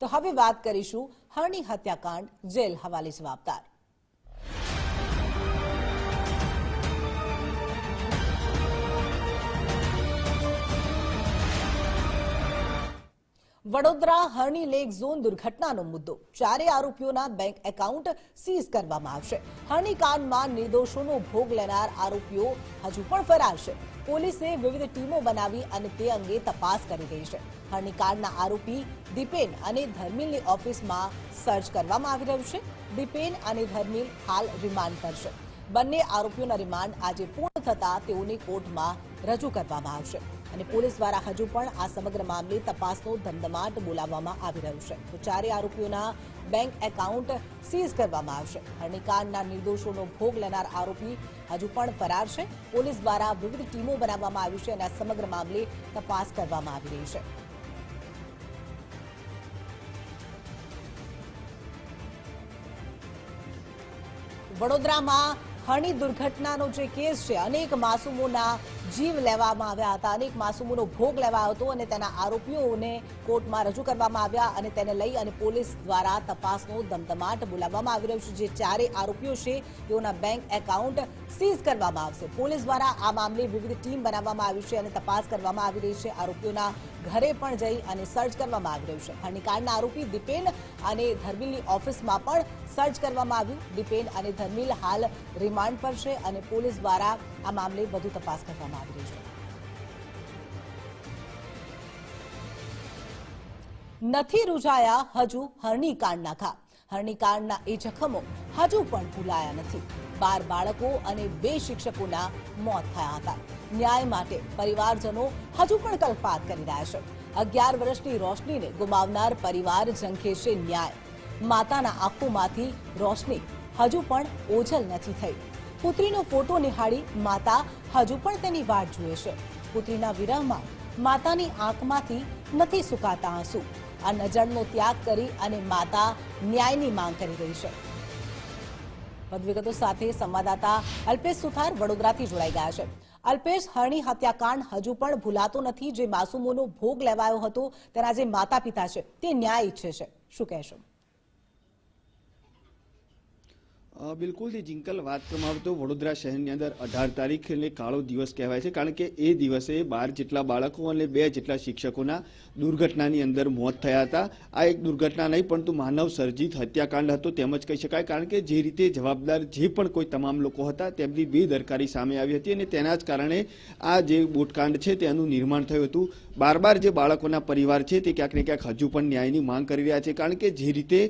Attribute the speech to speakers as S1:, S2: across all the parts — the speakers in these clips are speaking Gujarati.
S1: તો હવે વાત કરીશું હરણી હત્યાકાંડ જેલ હવાલે જવાબદાર. વડોદરા હરણી લેક ઝોન દુર્ઘટનાનો મુદ્દો. ચારે આરોપીઓના બેંક એકાઉન્ટ સીઝ કરવામાં આવશે. હરણી કાંડમાં નિર્દોષોનો ભોગ લેનાર આરોપીઓ હજુ પણ ફરાર છે. પોલીસે વિવિધ ટીમો બનાવી અને તે અંગે તપાસ કરી રહી છે. હરણીકાંડના આરોપી દીપેન અને ધર્મિલની ઓફિસમાં સર્ચ કરવામાં આવી રહ્યું છે. દીપેન અને ધર્મિલ હાલ રિમાન્ડ પર છે. બંને આરોપીઓના રિમાન્ડ આજે પૂર્ણ થતા તેઓને કોર્ટમાં રજૂ કરવામાં આવશે. અને પોલીસ દ્વારા હજુ પણ આ સમગ્ર મામલે તપાસનો ધમધમાટ બોલાવવામાં આવી રહ્યો છે. તો ચારે આરોપીઓના બેંક એકાઉન્ટ સીઝ કરવામાં આવશે. હરણીકાંડના નિર્દોષોનો ભોગ લેનાર આરોપી હજુ પણ ફરાર છે. પોલીસ દ્વારા વિવિધ ટીમો બનાવવામાં આવી છે અને આ સમગ્ર મામલે તપાસ કરવામાં આવી રહી છે. વડોદરામાં હણી દુર્ઘટનાનો જે કેસ છે, અનેક માસૂમોના જીવ લેવામાં આવ્યા હતા. અનેક માસૂમોનો ભોગ લેવાયો હતો અને તેના આરોપીઓને કોર્ટમાં રજૂ કરવામાં આવ્યા અને તેને લઈ અને પોલીસ દ્વારા તપાસનો ધમધમાટ બોલાવવામાં આવી રહ્યો છે. જે ચારે આરોપીઓ છે, તેઓના બેંક એકાઉન્ટ સીઝ કરવામાં આવશે. પોલીસ દ્વારા આ મામલે વિવિધ ટીમ બનાવવામાં આવી છે અને તપાસ કરવામાં આવી રહી છે. આરોપીઓના ઘરે પણ જઈ અને સર્ચ કરવામાં આવી રહ્યું છે. હરણીકાંડના આરોપી દીપેન અને ધર્મિલની ઓફિસમાં પણ સર્ચ કરવામાં આવ્યું. દીપેન અને ધર્મિલ હાલ રિમાન્ડ પર છે અને પોલીસ દ્વારા આ મામલે વધુ તપાસ કરવામાં આવી રહી છે. નથી રૂજાયા હજુ હરણીકાંડના ઘા હરણીકાંડના એ જખમો હજુ પણ ભૂલાયા નથી. બાર બાળકો અને બે શિક્ષકોના મોત થયા હતા. ન્યાય માટે પરિવારજનો હજુ પણ કલ્પાત કરી રહ્યા છે. અગિયાર વર્ષની રોશનીને ગુમાવનાર પરિવાર ઝંખે ન્યાય. માતાના આંખોમાંથી રોશની હજુ પણ ઓછલ નથી થઈ. પુત્રીનો ફોટો નિહાળી માતા હજુ પણ તેની વાટ જુએ છે. પુત્રીના વિરહમાં માતાની આંખમાંથી નથી સુકાતા આંસુ. આ નજરનો ત્યાગ કરી અને માતા ન્યાયની માંગ કરી રહી છે. વધુ વિગતો સાથે સંવાદદાતા અલ્પેશ સુથાર વડોદરાથી જોડાઈ ગયા છે. અલ્પેશ હરણી હત્યાકાંડ હજુ પણ ભૂલાતો નથી. જે માસૂમોનો ભોગ લેવાયો હતો તેના જે માતા પિતા છે. તે ન્યાય ઈચ્છે છે. શું કહેશો?
S2: બિલકુલથી જિંકલ વાત કરવામાં આવે તો વડોદરા શહેરની અંદર અઢાર તારીખ એટલે કાળો દિવસ કહેવાય છે, કારણ કે એ દિવસે બાર જેટલા બાળકો અને બે જેટલા શિક્ષકોના દુર્ઘટનાની અંદર મોત થયા હતા. આ એક દુર્ઘટના નહીં, પરંતુ માનવ સર્જિત હત્યાકાંડ હતો, તેમ જ કહી શકાય, કારણ કે જે રીતે જવાબદાર જે પણ કોઈ તમામ લોકો હતા, તેમની બેદરકારી સામે આવી હતી અને તેના જ કારણે આ જે બોટકાંડ છે, તેનું નિર્માણ થયું હતું. બાર બાર જે બાળકોના પરિવાર છે, તે ક્યાંક ને ક્યાંક હજુ પણ ન્યાયની માંગ કરી રહ્યા છે, કારણ કે જે રીતે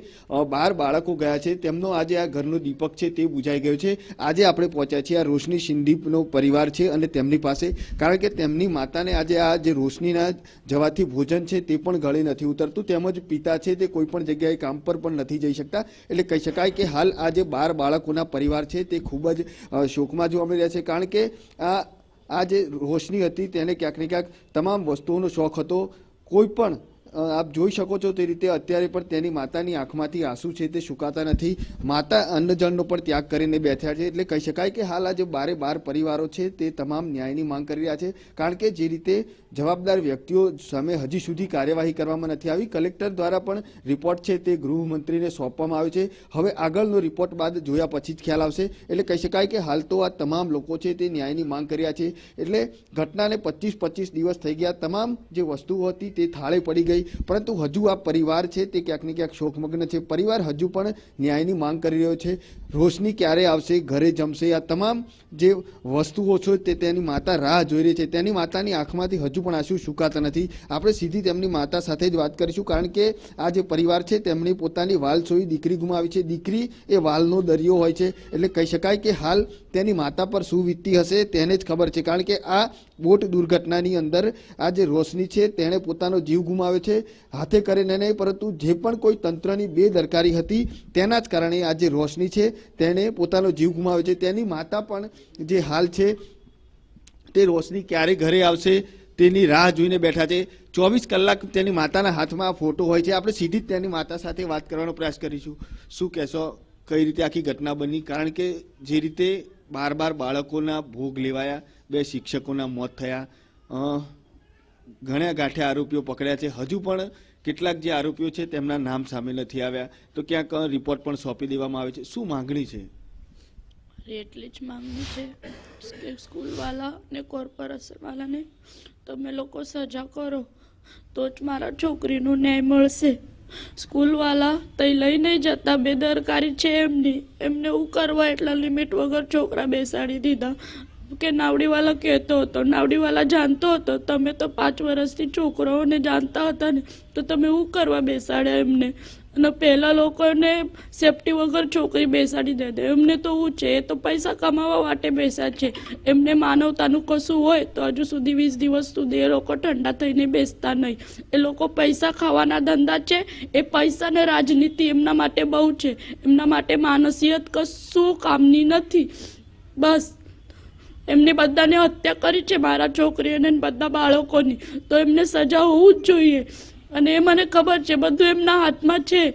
S2: બાર બાળકો ગયા છે, તેમનો આજે આ ઘરનો દીપક છે તે બુજાઈ ગયો છે. આજે આપણે પહોંચ્યા છીએ આ રોશની સિંધીપનો પરિવાર છે અને તેમની પાસે. કારણ કે તેમની માતાને આજે આ જે રોશનીના જવાથી ભોજન છે તે પણ ગળે નથી ઉતરતું. તેમજ પિતા છે તે કોઈ પણ જગ્યાએ કામ પર પણ નથી જઈ શકતા. એટલે કહી શકાય કે હાલ આ જે બાર બાળકોના પરિવાર છે તે ખૂબ જ શોકમાં જોવા મળી રહ્યા છે. કારણ કે આ આ જે રોશની હતી તેને ક્યાંક ને ક્યાંક તમામ વસ્તુઓનો શોખ હતો. કોઈ પણ આપ જોઈ શકો છો તે રીતે અત્યારે પણ તેની માતાની આંખમાંથી આંસુ છે તે સુકાતા નથી. માતા અન્નજળનો પણ ત્યાગ કરીને બેઠ્યા છે એટલે કહી શકાય કે હાલ આ જે બારે બાર પરિવારો છે તે તમામ ન્યાયની માંગ કરી રહ્યા છે. કારણ કે જે રીતે જવાબદાર વ્યક્તિઓ સામે હજી સુધી કાર્યવાહી કરવામાં નથી આવી, કલેક્ટર દ્વારા પણ રિપોર્ટ છે તે ગૃહમંત્રીને સોંપવામાં આવ્યો છે. હવે આગળનો રિપોર્ટ બાદ જોયા પછી જ ખ્યાલ આવશે. એટલે કહી શકાય કે હાલ તો આ તમામ લોકો છે તે ન્યાયની માંગ કર્યા છે. એટલે ઘટનાને પચીસ પચીસ દિવસ થઈ ગયા. તમામ જે વસ્તુઓ હતી તે થાળે પડી ગઈ. પરંતુ હજુ આ પરિવાર છે તે ક્યાંક ને ક્યાંક શોકમગ્ન છે. પરિવાર હજુ પણ ન્યાયની માંગ કરી રહ્યો છે. રોશની ક્યારે આવશે, ઘરે જમશે? આ તમામ જે વસ્તુઓ છે તે તેની માતા રાહ જોઈ રહી છે. તેની માતાની આંખમાંથી હજુ પણ આંસુ સુકાતા નથી. આપણે સીધી તેમની માતા સાથે જ વાત કરીશું, કારણ કે આ જે પરિવાર છે તેમની પોતાની વાલસોઈ દીકરી ગુમાવી છે. દીકરી એ વાલનો દરિયો હોય છે. એટલે કહી શકાય કે હાલ તેની માતા પર શું વીતતી હશે તેને જ ખબર છે. કારણ કે આ બોટ દુર્ઘટનાની અંદર આ જે રોશની છે તેણે પોતાનો જીવ ગુમાવ્યો છે, હાથે કરીને નહીં, પરંતુ જે પણ કોઈ તંત્રની બેદરકારી હતી, તેના જ કારણે આ જે રોશની છે તેણે પોતાનો જીવ ગુમાવ્યો છે. તેની માતા પણ જે હાલ છે, તે રોશની ક્યારે ઘરે આવશે તેની રાહ જોઈને બેઠા છે. ચોવીસ કલાક તેની માતાના હાથમાં ફોટો હોય છે. આપણે સીધી જ તેની માતા સાથે વાત કરવાનો પ્રયાસ કરીશું. શું કહેશો? કઈ રીતે આખી ઘટના બની? કારણ કે જે રીતે બાર બાર બાળકોના ભોગ લેવાયા, બે શિક્ષકોના મોત થયા. ઘણા ગાંઠે આરોપીઓ પકડ્યા છે. હજુ પણ કેટલાક જે આરોપીઓ છે તેમના નામ સામે નથી આવ્યા. તો ક્યાંક રિપોર્ટ પણ સોંપી દેવામાં આવે છે. શું માંગણી છે?
S3: એટલી જ માંગણી છે કે સ્કૂલવાળા ને કોર્પોરેશનવાલાને તમે લોકો સજા કરો, તો જ મારા છોકરીનું ન્યાય મળશે. સ્કૂલવાળા તઈ લઈ નહીં જતા બેદરકારી છે એમની. એમને એવું કરવા એટલા લિમિટ વગર છોકરા બેસાડી દીધા. કે નાવડીવાલા કહેતો હતો, નાવડીવાલા જાણતો હતો? તમે તો પાંચ વર્ષથી છોકરાઓને જાણતા હતા ને. તો તમે એવું કરવા બેસાડ્યા એમને? અને પહેલાં લોકોને સેફટી વગર છોકરી બેસાડી દે એમને તો એવું છે, એ તો પૈસા કમાવા માટે બેસ્યા છે. એમને માનવતાનું કશું હોય તો હજુ સુધી વીસ દિવસ સુધી એ લોકો ઠંડા થઈને બેસતા નહીં. એ લોકો પૈસા ખાવાના ધંધા છે, એ પૈસા ને રાજનીતિ એમના માટે બહુ છે. એમના માટે માનસિયત કશું કામની નથી. બસ. એમને બધાને હત્યા કરી છે મારા છોકરી અને બધા બાળકોની. તો એમને સજા હોવું જ જોઈએ. અને એ મને ખબર છે, બધું એમના હાથમાં છે.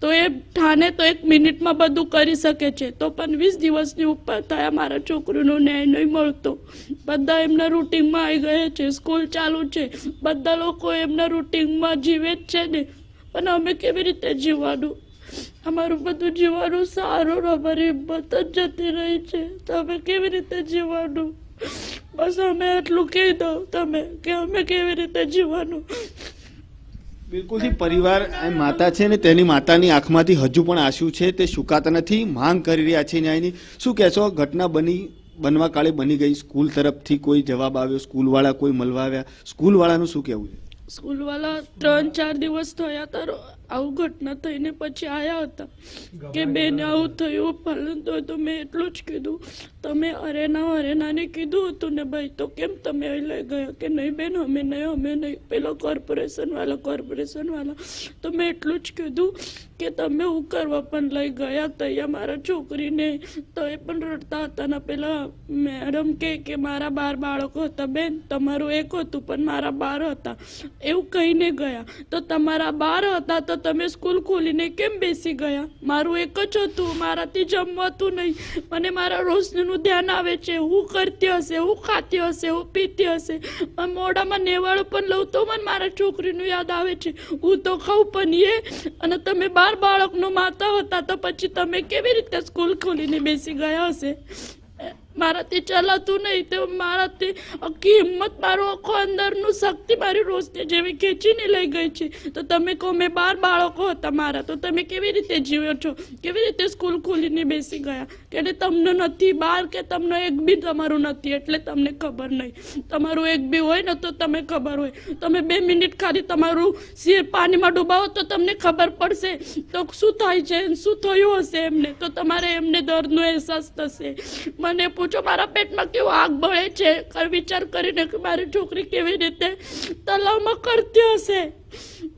S3: તો એ ઠાને તો એક મિનિટમાં બધું કરી શકે છે. તો પણ વીસ દિવસની ઉપર થયા મારા છોકરીનો ન્યાય નહીં મળતો. બધા એમના રૂટિનમાં આવી ગયા છે, સ્કૂલ ચાલુ છે. બધા લોકો એમના રૂટિનમાં જીવે જ છે ને. પણ અમે કેવી રીતે જીવવાનું? અમારું બધું જીવવાનું સારું અમારી હિંમત જ જતી રહી છે. તો અમે કેવી રીતે જીવવાનું? બસ અમે એટલું કહી દો તમે કે અમે કેવી રીતે જીવવાનું?
S2: બિલકુલથી પરિવાર માતા છે ને તેની માતાની આંખમાંથી હજુ પણ આંસુ છે, તે સુકાતા નથી, માંગ કરી રહ્યા છે ન્યાયની. શું કહેશો? ઘટના બની, બનવા કાળે બની ગઈ. સ્કૂલ તરફથી કોઈ જવાબ આવ્યો? સ્કૂલવાળા કોઈ મળવા આવ્યા? સ્કૂલવાળાનું શું કહેવું છે?
S3: સ્કૂલવાળા ત્રણ ચાર દિવસ થયા હતા. આવું ઘટના થઈને પછી આવ્યા હતા. કે બેન આવું થયું પરંતુ તો મેં એટલું જ કીધું. તમે અરેના અરેનાને કીધું હતું ને ભાઈ તો કેમ તમે અહીં લઈ ગયા? કે નહીં બેન અમે નહીં અમે નહીં. પેલો કોર્પોરેશનવાળા કોર્પોરેશનવાળા તો મેં એટલું જ કીધું. કે તમે હું કરવા પણ લઈ ગયા હતા મારા છોકરીને તો એ પણ રડતા હતા. ને, પેલા મેડમ કે કે મારા બાર બાળકો હતા બેન, તમારું એક હતું પણ મારા બાર હતા. એવું કહીને ગયા. તો તમારા બાર હતા તો તમે સ્કૂલ ખોલીને કેમ બેસી ગયા? મારું એક જ હતું, મારાથી જમવાતું નહીં. મને મારા રોશનીનું ધ્યાન આવે છે. હું કરતી હશે, હું ખાતી હશે, હું પીતી હશે. મોઢામાં નેવાળો પણ લઉં તો મને મારા છોકરીનું યાદ આવે છે. હું તો ખાઉં પણ એ. અને તમે બાર બાળકનો માતા હતા તો પછી તમે કેવી રીતે સ્કૂલ ખોલીને બેસી ગયા હશે? મારાથી ચલાતું નહીં તો મારાથી આખી હિંમત મારો આખો અંદરનું શક્તિ મારી રોશની જેવી ખેંચીને લઈ ગઈ છે. તો તમે કહો, મેં બાર બાળકો હતા મારા, તો તમે કેવી રીતે જીવો છો? કેવી રીતે સ્કૂલ ખોલીને બેસી ગયા? કે તમને નથી બાર કે તમને એક બી તમારું નથી, એટલે તમને ખબર નહીં. તમારું એક બી હોય ને તો તમે ખબર હોય. તમે બે મિનિટ ખાલી તમારું સિર પાણીમાં ડૂબાવો તો તમને ખબર પડશે. તો શું થાય છે? શું થયું હશે એમને? તો તમારે એમને દર્દનો અહેસાસ થશે. મને પૂછો મારા પેટમાં કેવું આગ બળે છે? વિચાર કરીને કે, મારી છોકરી કેવી રીતે તલાવમાં કરતી હશે?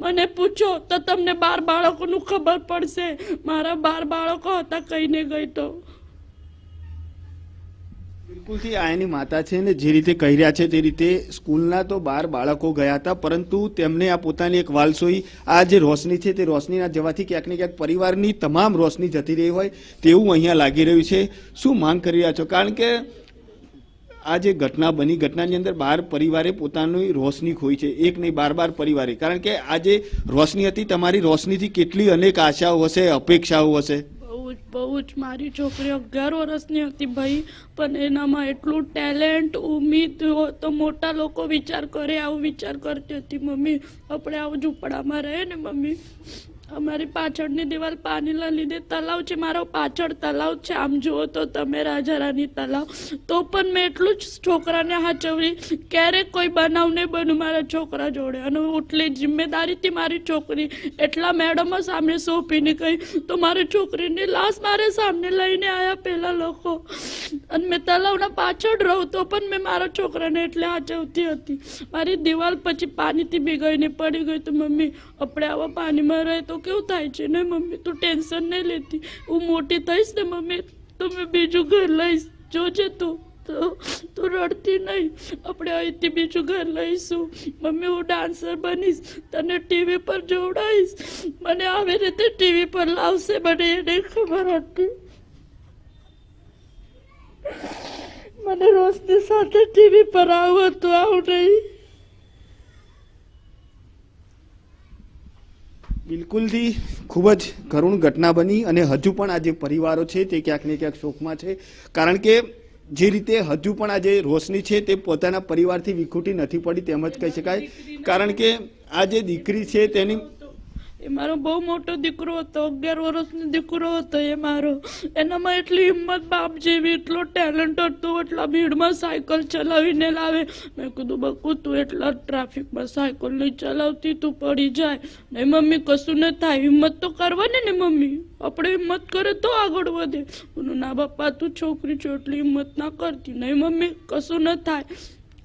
S3: મને પૂછો, તો તમને બાર બાળકોનું ખબર પડશે? મારા બાર બાળકો હતા, કહીને ગઈ તો.
S2: બિલકુલથી આ એની માતા છે ને જે રીતે કહી રહ્યા છે તે રીતે સ્કૂલના તો બાર બાળકો ગયા હતા, પરંતુ તેમને આ પોતાની એક વાલસોઈ આ જે રોશની છે તે રોશનીના જવાથી ક્યાંક ને ક્યાંક પરિવારની તમામ રોશની જતી રહી હોય તેવું અહીંયા લાગી રહ્યું છે. શું માંગ કરી રહ્યા છો? કારણ કે આ જે ઘટના બની, ઘટનાની અંદર બાર પરિવારે પોતાની રોશની ખોઈ છે, એક નહીં, બાર બાર પરિવારે. કારણ કે આ જે રોશની હતી, તમારી રોશનીથી કેટલી અનેક આશાઓ હશે, અપેક્ષાઓ હશે?
S3: બહુ જ બહુ જ મારી છોકરી અગિયાર વર્ષની હતી ભાઈ. પણ એનામાં એટલું ટેલેન્ટ, ઉમીદ તો મોટા લોકો વિચાર કરે, આવું વિચાર કરતી હતી, મમ્મી, આપણે આવું ઝૂંપડામાં રહે ને, મમ્મી? અમારી પાછળની દિવાલ પાણીના લીધે તલાવ છે. મારો પાછળ તલાવ છે. આમ જુઓ તો તમે રાજા રાની તલાવ. તો પણ મેં એટલું જ છોકરાને હાચવડી ક્યારેક કોઈ બનાવ નહીં બન્યું મારા છોકરા જોડે. અને એટલી જિમ્મેદારીથી મારી છોકરી એટલા મેડમો સામે સોંપીને ગઈ તો મારી છોકરીની લાશ મારે સામે લઈને આવ્યા પહેલાં લોકો. અને મેં તલાવના પાછળ રહું તો પણ મેં મારા છોકરાને એટલે હાચવતી હતી. મારી દિવાલ પછી પાણીથી ભીગાઈને પડી ગઈ. તો મમ્મી, આપણે આવા પાણીમાં રહે તો કેવું થાય છે ને મમ્મી, તું ટેન્શન નહીં લેતી. હું મોટી થઈશ ને મમ્મી, તો બીજું ઘર લઈશ. જોજે તું. તો, તું રડતી નહીં. આપણે અહીંથી બીજું ઘર લઈશું. મમ્મી, હું ડાન્સર બનીશ. તને ટીવી પર જોડાઈશ મને આવી રીતે ટીવી પર લાવશે મને એને ખબર હતી. મને રોશની સાથે ટીવી પર આવું હતું આવું નહીં
S2: બિલકુલથી ખૂબ જ કરુણ ઘટના બની અને હજુ પણ આ જે પરિવારો છે તે ક્યાંક ને ક્યાંક શોકમાં છે. કારણ કે જે રીતે હજુ પણ આ જે રોશની છે તે પોતાના પરિવારથી વિખૂટી નથી પડી, તેમ જ કહી શકાય. કારણ કે આ જે દીકરી છે તેની
S3: એ મારો બહુ મોટો દીકરો હતો, અગિયાર વર્ષનો દીકરો હતો એ મારો. એનામાં એટલી હિંમત બાપ જેવી, એટલો ટેલેન્ટ હતો, એટલા ભીડમાં સાયકલ ચલાવીને લાવે. મેં કીધું બકુ તું એટલા ટ્રાફિકમાં સાયકલ નહીં ચલાવતી, તું પડી જાય. નહીં મમ્મી, કશું ન થાય, હિંમત તો કરવાની ને મમ્મી. આપણે હિંમત કરે તો આગળ વધે. બોલું, ના બાપા, તું છોકરી છો, એટલી હિંમત ના કરતી. નહીં મમ્મી, કશું ન થાય.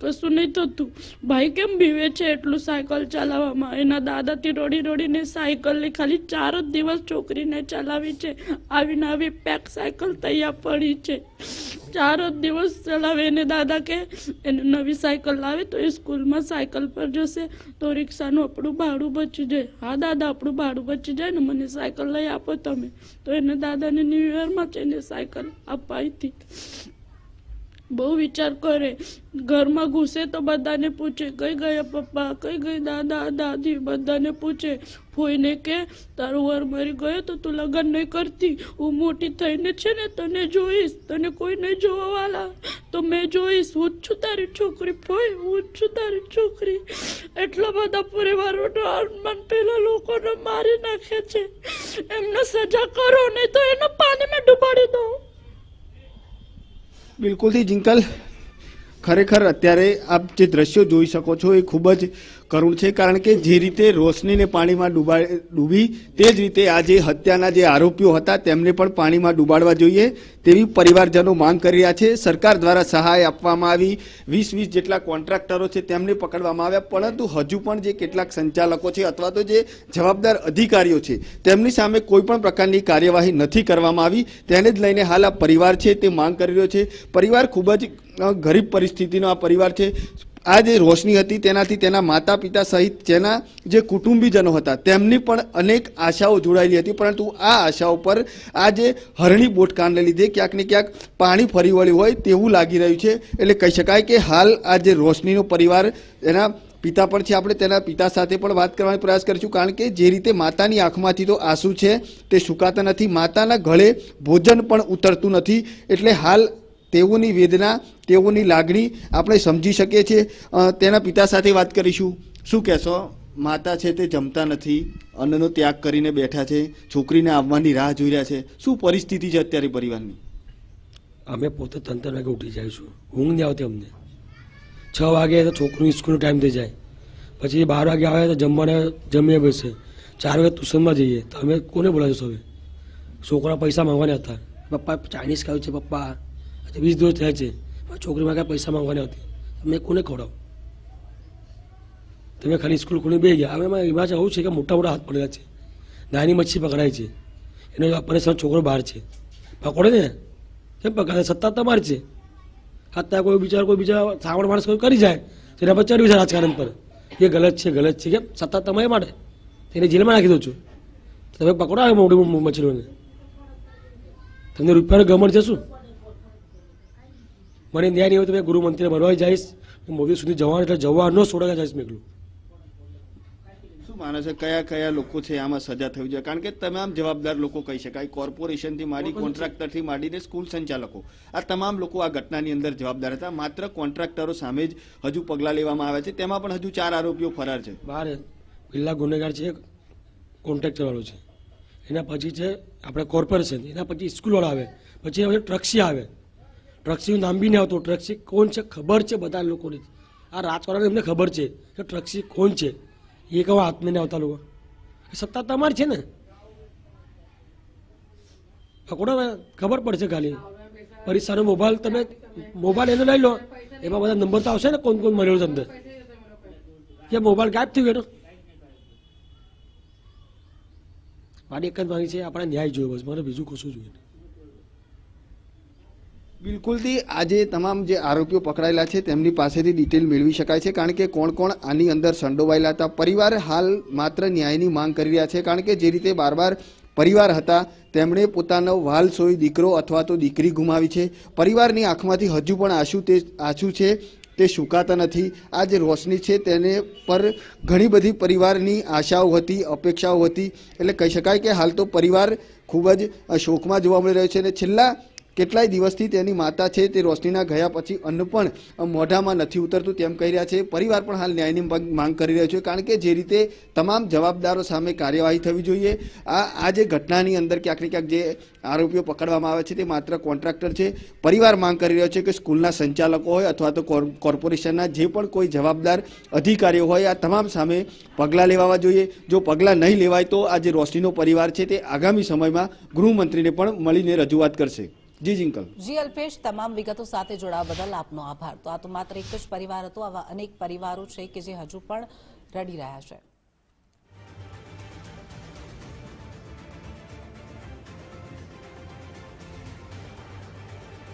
S3: કશું નહીં થતું. ભાઈ કેમ બીવે છે એટલું સાયકલ ચલાવવામાં? એના દાદાથી રોડી રોડીને સાયકલની ખાલી ચાર જ દિવસ છોકરીને ચલાવી છે. આવીને આવી પેક સાયકલ તૈયાર પડી છે. ચાર જ દિવસ ચલાવે. એને દાદા કે એને નવી સાયકલ લાવે તો એ સ્કૂલમાં સાયકલ પર જશે. તો રિક્ષાનું આપણું ભાડું બચી જાય. હા દાદા, આપણું ભાડું બચી જાય ને. મને સાયકલ લઈ આપો તમે. તો એને દાદાને ન્યૂ યરમાં જ એને સાયકલ અપાઈ હતી બહુ વિચાર કરે. ઘરમાં ઘૂસે તો બધાને પૂછે, કઈ ગયા પપ્પા? કઈ ગઈ દાદા? દાદી? બધાને પૂછે, ફોઈને કે? તારું વર મરી ગયો તો તું લગ્ન નહીં કરતી? હું મોટી થઈને છે ને તને જોઈશ. તને કોઈ નહીં જોવાવાલા? તો મેં જોઈશ. હું જ છું તારી છોકરી. ફોઈ, હું જ છું તારી છોકરી. એટલા બધા પરિવારોનો અરમાન પેલા લોકોને મારી નાખે છે. એમને સજા કરો, નહીં તો એને પાણીમાં ડૂબાડી દો
S2: બિલકુલથી જિંકલ. ખરેખર અત્યારે આપ જે દ્રશ્યો જોઈ શકો છો એ ખૂબ જ કરુણ છે કારણ કે જે રીતે રોશનીને પાણીમાં ડૂબા ડૂબી, તે જ રીતે આ જે હત્યાના જે આરોપીઓ હતા, તેમને પણ પાણીમાં ડૂબાડવા જોઈએ તેવી પરિવારજનો માંગ કરી રહ્યા છે. સરકાર દ્વારા સહાય આપવામાં આવી. વીસ વીસ જેટલા કોન્ટ્રાક્ટરો છે, તેમને પકડવામાં આવ્યા. પરંતુ હજુ પણ જે કેટલાક સંચાલકો છે અથવા તો જે જવાબદાર અધિકારીઓ છે, તેમની સામે કોઈ પણ પ્રકારની કાર્યવાહી નથી કરવામાં આવી. તેને જ લઈને હાલ આ પરિવાર છે, તે માંગ કરી રહ્યો છે. પરિવાર ખૂબ જ ગરીબ પરિસ્થિતિનો આ પરિવાર છે. આ જે રોશની હતી તેનાથી તેના માતા પિતા સહિત તેના જે કુટુંબીજનો હતા, તેમની પણ અનેક આશાઓ જોડાયેલી હતી. પરંતુ આ આશાઓ પર આ જે હરણી બોટકાંડને લીધે, ક્યાંક ને ક્યાંક પાણી ફરી વળ્યું હોય તેવું લાગી રહ્યું છે. એટલે કહી શકાય કે હાલ આ જે રોશનીનો પરિવાર એના પિતા પણ છે. આપણે તેના પિતા સાથે પણ વાત કરવાનો પ્રયાસ કરીશું, કારણ કે જે રીતે માતાની આંખમાંથી તો આંસુ છે તે સુકાતા નથી. માતાના ગળે ભોજન પણ ઉતરતું નથી. એટલે હાલ તેઓની વેદના, તેઓની લાગણી આપણે સમજી શકીએ છીએ. તેના પિતા સાથે વાત કરીશું. શું કહેશો? માતા છે તે જમતા નથી. અન્નનો ત્યાગ કરીને બેઠા છે. છોકરીને આવવાની રાહ જોઈ રહ્યા છે. શું પરિસ્થિતિ છે અત્યારે પરિવારની?
S4: અમે પોતે તંત્ર વાગે ઉઠી જઈશું. ઊંઘ નહીં આવતી અમને. છ વાગે તો છોકરું સ્કૂલનો ટાઈમ થઈ જાય. પછી બાર વાગે આવે તો જમવાને જમીએ બેસે. ચાર વાગે ટ્યુશનમાં જઈએ. તો અમે કોને બોલાવીશું હવે? છોકરા પૈસા માંગવાના હતા. પપ્પા ચાઇનીઝ ખાવું છે પપ્પા. વીસ દિવસ થયા છે. છોકરી કાંઈ પૈસા માંગવાની હતી. અમે કોને ખવડાવ? તમે ખાલી સ્કૂલ ખોલી બે ગયા. હવે એમાં એમાં આવું છે કે મોટા મોટા હાથ પડેલા છે. નાની મચ્છી પકડાય છે. એનો પરેશાન છોકરો બહાર છે. પકડે ને. કેમ પકડે સત્તા તમારી છે. અત્યારે કોઈ બિચારો કોઈ બીજા સાવળ માણસ કોઈ કરી જાય તેના પર ચડ્યું છે રાજકારણ પર. એ ગલત છે ગલત છે. કેમ? સત્તા તમારી માટે. તેને જેલમાં નાખી દો છો. તમે પકડો આવે મોટી મછલીઓને તમને રૂપિયાનું ગમણ છે શું? મને ન્યાય નહીં હોય તો મેં ગૃહમંત્રી બનવા જઈશ. મોદી સુધી જવાનું એટલે જવા ન છોડવા જઈશ મેં એકલું
S2: શું માને છે કયા કયા લોકો છે આમાં સજા થવી જોઈએ? કારણ કે તમામ જવાબદાર લોકો કહી શકાય. કોર્પોરેશનથી માંડી કોન્ટ્રાક્ટરથી માંડીને સ્કૂલ સંચાલકો. આ તમામ લોકો આ ઘટનાની અંદર જવાબદાર હતા. માત્ર કોન્ટ્રાક્ટરો સામે જ હજુ પગલાં લેવામાં આવ્યા છે. તેમાં પણ હજુ ચાર આરોપીઓ ફરાર છે.
S4: બહાર પહેલાં ગુનેગાર છે કોન્ટ્રાક્ટરવાળો છે. એના પછી છે આપણે કોર્પોરેશન એના પછી સ્કૂલવાળા આવે. પછી હવે ટ્રક્સી આવે. ટ્રક્સીનું નામ બી નહીં આવતું. ટ્રક્સી કોણ છે? ખબર છે બધા લોકોને. આ રાજકારણ એમને ખબર છે કે ટ્રક્સી કોણ છે. એ કહો હાથમાં નહીં આવતા લોકો. સત્તા તમારી છે ને? પકડો ખબર પડશે ખાલી. પરીક્ષાનો મોબાઈલ તમે મોબાઈલ એનો લઈ લો. એમાં બધા નંબર તો આવશે ને કોણ કોણ મળ્યો છે અંદર કે મોબાઈલ ગાયબ થઈ ગયો મારી એક જ માંગી છે, આપણે ન્યાય જોયો બસ. મારે બીજું કશું જોઈએ.
S2: બિલકુલથી આજે તમામ જે આરોપીઓ પકડાયેલા છે, તેમની પાસેથી ડિટેલ મેળવી શકાય છે, કારણ કે કોણ કોણ આની અંદર સંડોવાયેલા હતા. પરિવાર હાલ માત્ર ન્યાયની માંગ કરી રહ્યા છે, કારણ કે જે રીતે બાર બાર પરિવાર હતા, તેમણે પોતાનો વાલ સોય દીકરો અથવા તો દીકરી ગુમાવી છે. પરિવારની આંખમાંથી હજુ પણ આંસુ તે, આંસુ છે, તે સુકાતા નથી. આ જે રોશની છે, તેને પર ઘણી બધી પરિવારની આશાઓ હતી, અપેક્ષાઓ હતી. એટલે કહી શકાય કે હાલ તો પરિવાર ખૂબ જ શોકમાં જોવા મળી રહ્યો છે અને છેલ્લા કેટલાય દિવસથી તેની માતા છે તે રોશનીના ગયા પછી અન્ન પણ મોઢામાં નથી ઉતરતું તેમ કહી રહ્યા છે. પરિવાર પણ હાલ ન્યાયની માંગ- કરી રહ્યો છે કારણ કે જે રીતે તમામ જવાબદારો સામે કાર્યવાહી થવી જોઈએ. આ આ જે ઘટનાની અંદર ક્યાંક ને ક્યાંક જે આરોપીઓ પકડવામાં આવે છે તે માત્ર કોન્ટ્રાક્ટર છે. પરિવાર માંગ કરી રહ્યો છે કે સ્કૂલના સંચાલકો હોય અથવા તો કોર- કોર્પોરેશનના જે પણ કોઈ જવાબદાર અધિકારીઓ હોય આ તમામ સામે પગલાં લેવા જોઈએ. જો પગલાં નહીં લેવાય તો આ જે રોશનીનો પરિવાર છે તે આગામી સમયમાં ગૃહમંત્રીને પણ મળીને રજૂઆત કરશે. જી જિંકલ
S1: જી અલ્પેશ, તમામ વિગતો સાથે જોડાવા બદલ આપનો આભાર. તો આ તો માત્ર એક જ પરિવાર હતો, આવા અનેક પરિવારો છે કે જે હજુ પણ રડી રહ્યા છે.